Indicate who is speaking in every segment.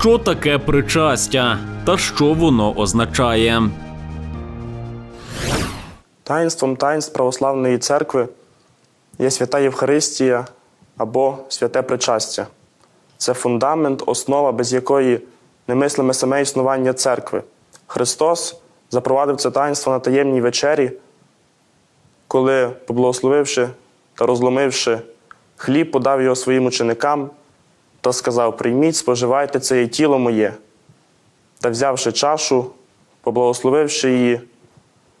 Speaker 1: Що таке причастя та що воно означає?
Speaker 2: Таїнством таїнств православної церкви є свята Євхаристія або святе причастя. Це фундамент, основа, без якої немислиме саме існування церкви. Христос запровадив це таїнство на таємній вечері, коли, поблагословивши та розломивши хліб, подав його своїм ученикам та сказав: Прийміть, споживайте це тіло моє. Та взявши чашу, поблагословивши її,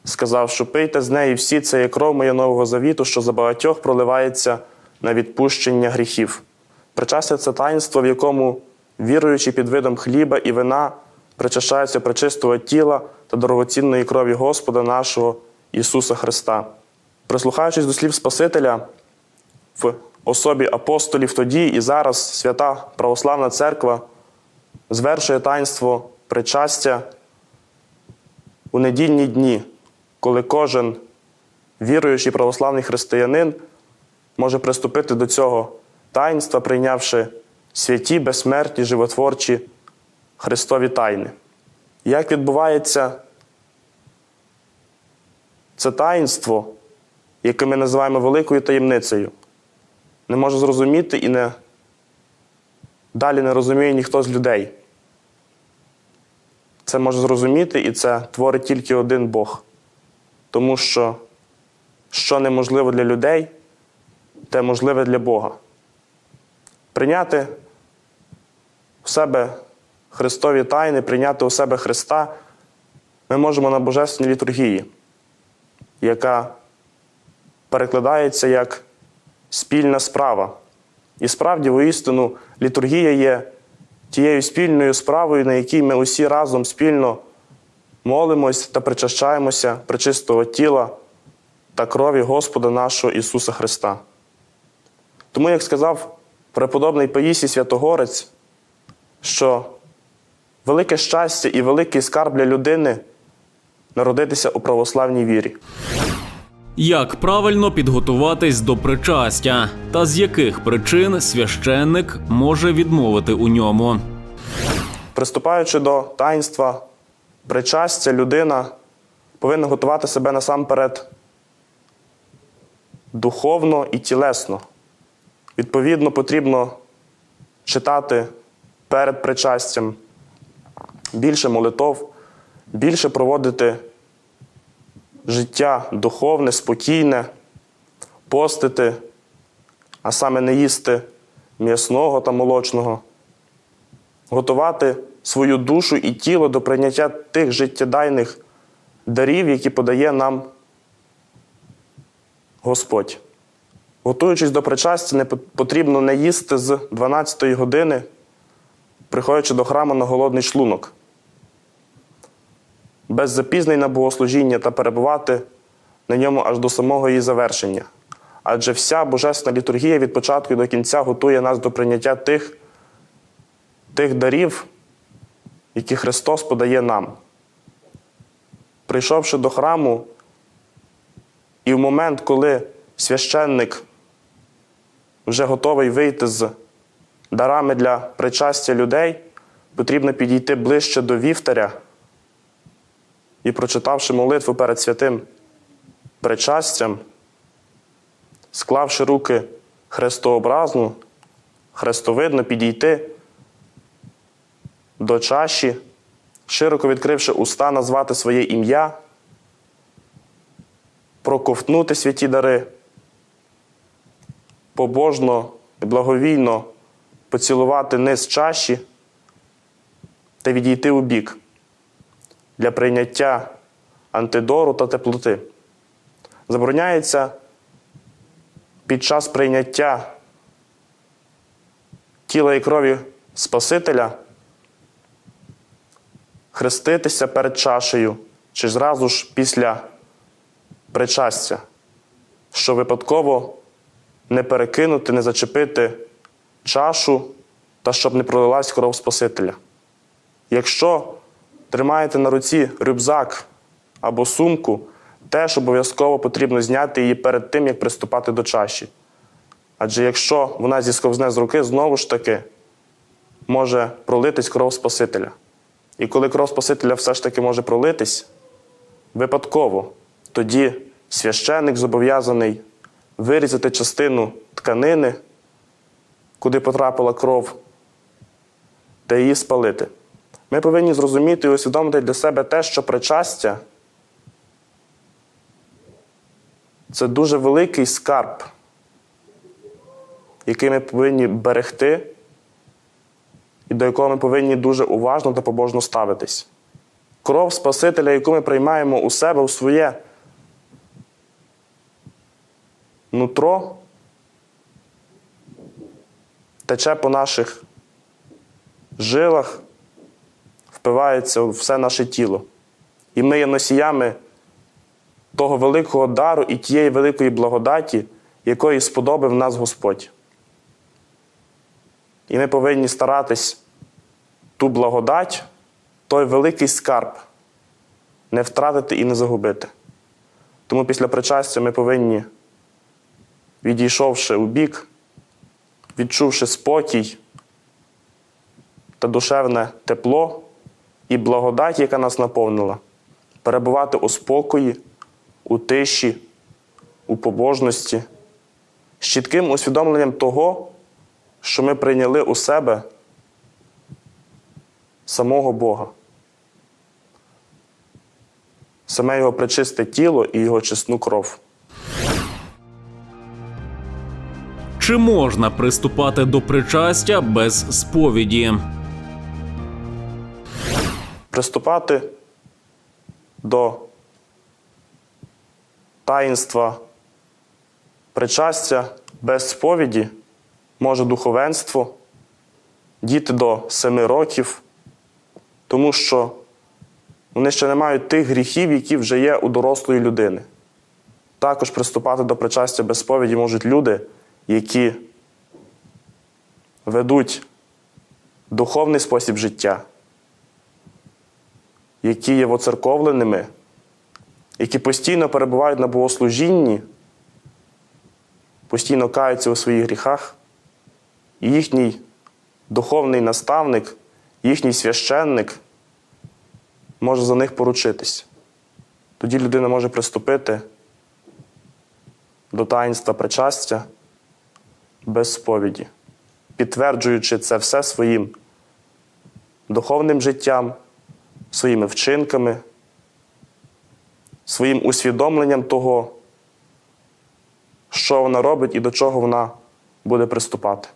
Speaker 2: сказав, що пийте з неї всі, це є кров моя нового завіту, що за багатьох проливається на відпущення гріхів. Причастя це таїнство, в якому віруючи під видом хліба і вина причащаються причистого тіла та дорогоцінної крові Господа нашого Ісуса Христа. Прислухаючись до слів Спасителя в особі апостолів тоді і зараз свята Православна Церква звершує таїнство причастя у недільні дні, коли кожен віруючий православний християнин може приступити до цього таїнства, прийнявши святі, безсмертні, животворчі Христові тайни. Як відбувається це таїнство, яке ми називаємо великою таємницею, не може зрозуміти і не далі не розуміє ніхто з людей. Це може зрозуміти, і це творить тільки один Бог. Тому що що неможливо для людей, те можливе для Бога. Прийняти в себе Христові тайни, прийняти у себе Христа ми можемо на Божественній літургії, яка перекладається як спільна справа. І справді, воістину, літургія є тією спільною справою, на якій ми усі разом спільно молимось та причащаємося причистого тіла та крові Господа нашого Ісуса Христа. Тому, як сказав преподобний Паїсій Святогорець, що велике щастя і великий скарб для людини народитися у православній вірі.
Speaker 1: Як правильно підготуватись до причастя, та з яких причин священник може відмовити у ньому?
Speaker 2: Приступаючи до таїнства причастя, людина повинна готувати себе насамперед духовно і тілесно. Відповідно, потрібно читати перед причастям більше молитов, більше проводити життя духовне, спокійне, постити, а саме не їсти м'ясного та молочного, готувати свою душу і тіло до прийняття тих життєдайних дарів, які подає нам Господь. Готуючись до причастя, не потрібно не їсти з 12-ї години, приходячи до храму на голодний шлунок, без запізнень на богослужіння та перебувати на ньому аж до самого її завершення. Адже вся божественна літургія від початку до кінця готує нас до прийняття тих, тих дарів, які Христос подає нам. Прийшовши до храму, і в момент, коли священник вже готовий вийти з дарами для причастя людей, потрібно підійти ближче до вівтаря і, прочитавши молитву перед святим причастям, склавши руки хрестообразно, хрестовидно, підійти до чаші, широко відкривши уста, назвати своє ім'я, проковтнути святі дари, побожно і благовійно поцілувати низ чаші та відійти у бік для прийняття антидору та теплоти. Забороняється під час прийняття тіла і крові Спасителя хреститися перед чашею чи зразу ж після причастя, що випадково не перекинути, не зачепити чашу та щоб не пролилась кров Спасителя. Якщо тримаєте на руці рюкзак або сумку, теж обов'язково потрібно зняти її перед тим, як приступати до чаші. Адже якщо вона зісковзне з руки, знову ж таки може пролитись кров Спасителя. І коли кров Спасителя все ж таки може пролитись, випадково, тоді священник зобов'язаний вирізати частину тканини, куди потрапила кров, та її спалити. Ми повинні зрозуміти і усвідомити для себе те, що причастя це дуже великий скарб, який ми повинні берегти і до якого ми повинні дуже уважно та побожно ставитись. Кров Спасителя, яку ми приймаємо у себе у своє нутро, тече по наших жилах, впивається у все наше тіло. І ми є носіями того великого дару і тієї великої благодаті, якої сподобав нас Господь. І ми повинні старатись ту благодать, той великий скарб не втратити і не загубити. Тому після причастя ми повинні, відійшовши у бік, відчувши спокій та душевне тепло і благодать, яка нас наповнила, перебувати у спокої, у тиші, у побожності, з чітким усвідомленням того, що ми прийняли у себе самого Бога, саме Його пречисте тіло і Його чесну кров.
Speaker 1: Чи можна приступати до причастя без сповіді?
Speaker 2: Приступати до таїнства причастя без сповіді може духовенство, діти до семи років, тому що вони ще не мають тих гріхів, які вже є у дорослої людини. Також приступати до причастя без сповіді можуть люди, які ведуть духовний спосіб життя, які є воцерковленими, які постійно перебувають на богослужінні, постійно каються у своїх гріхах, і їхній духовний наставник, їхній священник може за них поручитись. Тоді людина може приступити до таїнства причастя без сповіді, підтверджуючи це все своїм духовним життям, своїми вчинками, своїм усвідомленням того, що вона робить і до чого вона буде приступати.